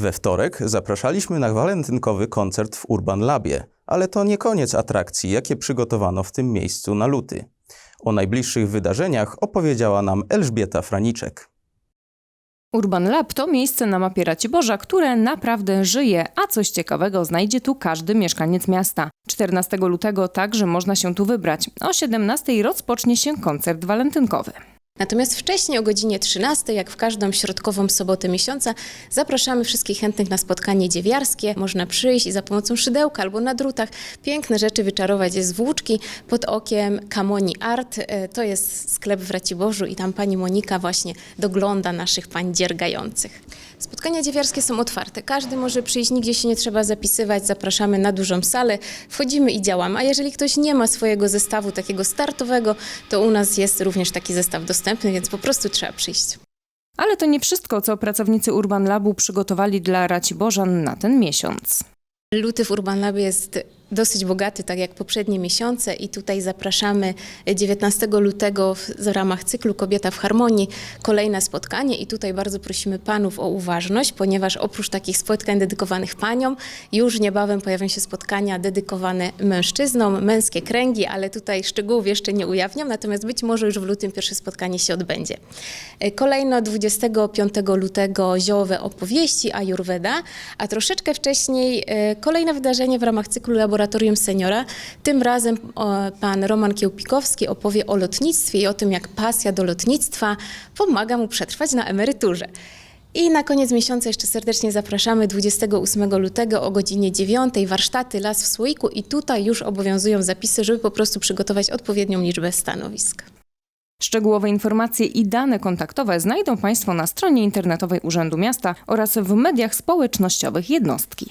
We wtorek zapraszaliśmy na walentynkowy koncert w Urban Labie, ale to nie koniec atrakcji, jakie przygotowano w tym miejscu na luty. O najbliższych wydarzeniach opowiedziała nam Elżbieta Franiczek. Urban Lab to miejsce na mapie Raciborza, które naprawdę żyje, a coś ciekawego znajdzie tu każdy mieszkaniec miasta. 14 lutego także można się tu wybrać. O 17 rozpocznie się koncert walentynkowy. Natomiast wcześniej o godzinie 13, jak w każdą środkową sobotę miesiąca, zapraszamy wszystkich chętnych na spotkanie dziewiarskie. Można przyjść i za pomocą szydełka albo na drutach piękne rzeczy wyczarować z włóczki pod okiem Kamoni Art. E, To jest sklep w Raciborzu i tam pani Monika właśnie dogląda naszych pań dziergających. Spotkania dziewiarskie są otwarte. Każdy może przyjść, nigdzie się nie trzeba zapisywać. Zapraszamy na dużą salę, wchodzimy i działamy. A jeżeli ktoś nie ma swojego zestawu takiego startowego, to u nas jest również taki zestaw dostępny, więc po prostu trzeba przyjść. Ale to nie wszystko, co pracownicy Urban Labu przygotowali dla Raciborzan na ten miesiąc. Luty w Urban Labie jest dosyć bogaty, tak jak poprzednie miesiące i tutaj zapraszamy 19 lutego w, w ramach cyklu Kobieta w Harmonii kolejne spotkanie i tutaj bardzo prosimy panów o uważność, ponieważ oprócz takich spotkań dedykowanych paniom, już niebawem pojawią się spotkania dedykowane mężczyznom, męskie kręgi, ale tutaj szczegółów jeszcze nie ujawniam, natomiast być może już w lutym pierwsze spotkanie się odbędzie. E, Kolejno 25 lutego ziołowe opowieści Ayurveda, a troszeczkę wcześniej e, kolejne wydarzenie w ramach cyklu Laboratorium Seniora. Tym razem pan Roman Kiełpikowski opowie o lotnictwie i o tym, jak pasja do lotnictwa pomaga mu przetrwać na emeryturze. I na koniec miesiąca jeszcze serdecznie zapraszamy 28 lutego o godzinie 9 warsztaty Las w Słoiku i tutaj już obowiązują zapisy, żeby po prostu przygotować odpowiednią liczbę stanowisk. Szczegółowe informacje i dane kontaktowe znajdą Państwo na stronie internetowej Urzędu Miasta oraz w mediach społecznościowych jednostki.